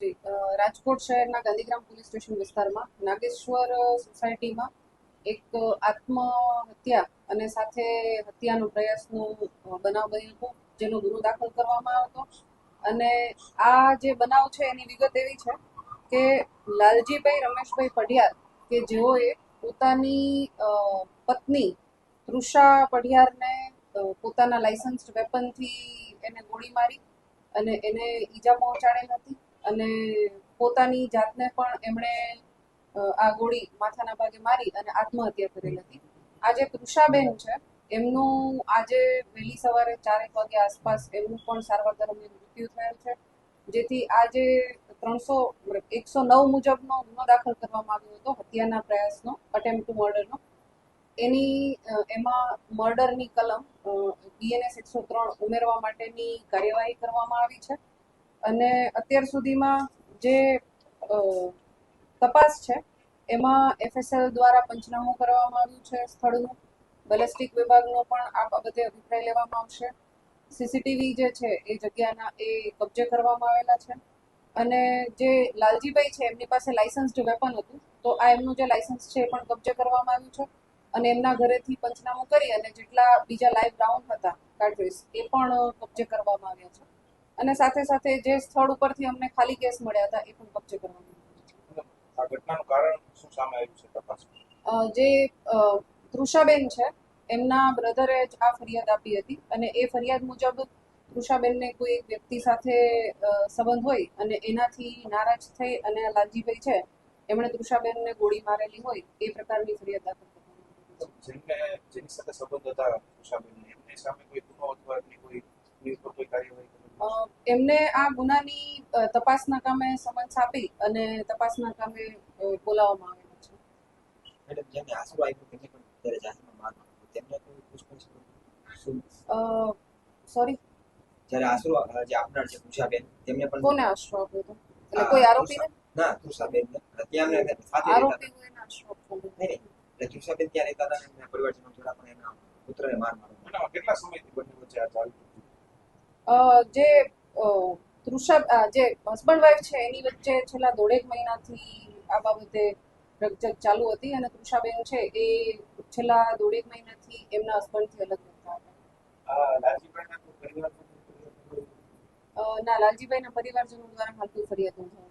રાજકોટ શહેરના Gandhigram police station વિસ્તારમાં નાગેશ્વર સોસાયટીમાં એક આત્મહત્યા અને સાથે હત્યાનો પ્રયાસનો બનાવ બન્યો હતો, જેનો ગુનો દાખલ કરવામાં આવ્યો હતો. અને આ જે બનાવ છે, એની વિગત એવી છે કે લાલજીભાઈ રમેશભાઈ પઢિયાર, કે જેઓએ પોતાની પત્ની તૃષા પઢિયારને પોતાના લાયસન્સ વેપનથી એને ગોળી મારી અને એને ઈજા પહોંચાડેલ હતી. અને પોતાની જાતને પણ એમણે આ ગોળી માથાના ભાગે મારી અને આત્મહત્યા કરેલ હતી આ જે તૃષાબેન છે, એમનું આજે વહેલી સવારે ચારેક વાગ્યા આસપાસ એમનું પણ સારવાર દરમિયાન મૃત્યુ થયેલ છે. જેથી આજે ત્રણસો, એકસો નવ મુજબનો ગુનો દાખલ કરવામાં આવ્યો હતો, હત્યાના પ્રયાસનો અટેમ્પ ટુ મર્ડરનો એની એમાં મર્ડરની કલમ બીએનએસ એકસો ત્રણ ઉમેરવા માટેની કાર્યવાહી કરવામાં આવી છે. અને અત્યાર સુધીમાં જે તપાસ છે, એમાં એફએસએલ દ્વારા પંચનામું કરવામાં આવ્યું છે સ્થળનું. બેલેસ્ટિક વિભાગનો પણ આ બાબતે અભિપ્રાય લેવામાં આવશે. સીસીટીવી જે છે, એ જગ્યાના, એ કબજે કરવામાં આવેલા છે. અને જે લાલજીભાઈ છે, એમની પાસે લાયસન્સ્ડ વેપન હતું. તો આ એમનું જે લાયસન્સ છે, એ પણ કબજે કરવામાં આવ્યું છે. અને એમના ઘરેથી પંચનામું કરી અને જેટલા બીજા લાઈવ રાઉન્ડ હતા કાર્ડ્રેસ એ પણ કબજે કરવામાં આવ્યા છે. અને સાથે સાથે જે સ્થળ ઉપરથી અમને ખાલી કેસ મળ્યા હતા એ પણ કબજે અ, જે તૃષાબેન છે એમના બ્રધરે જ આ ફરિયાદ આપી હતી અને એ ફરિયાદ મુજબ તૃષાબેનને કોઈ એક વ્યક્તિ સાથે સંબંધ હોય અને એનાથી નારાજ થઈ અને લાલજીભાઈ છે એમણે તૃષાબેનને ગોળી મારેલી હોય એ પ્રકારની ફરિયાદ દાખલ જેમને જેની સાથે સંબંધ હતા તૃષાબેનને એમની સામે કોઈ ગુનો અથવા કોઈ કોઈ કાર્યવાહી એમને આ ગુનાની તપાસના કામે સમન્સ આપી અને તપાસના કામે બોલાવવામાં આવેલા છે. મેડમ આપ્યો પણ ત્યારે જાહેરમાં માર તેમને કોઈ પૂછપરછ સોરી? જ્યારે આશરો જે આપનાર છે પૂજાબેન તેમને પણ કોને આશરો આપ્યો હતો? એટલે કોઈ આરોપીને ના? તુષાબેન ત્યાં અમને સાથે રહેતા આરોપી હોય એને આશરો આપવો નહીં એટલે તુષાબેન ત્યાં રહેતા હતા એમના પરિવારજનો જોડા પણ એમના પુત્રને માર માર્યો કેટલા સમયથી બંને વચ્ચે આ ચાલતું જે અ, જે હસબન્ડ વાઈફ છે એની વચ્ચે છેલ્લા દોઢેક મહિનાથી આ બાબતે રકઝક ચાલુ હતી અને તૃષાબેન છે એ છેલ્લા દોઢેક મહિનાથી એમના હસબન્ડથી અલગ રહેતા હતા. ના લાલજીભાઈના પરિવારજનો દ્વારા હાલ કોઈ ફરિયાદ નોંધાવી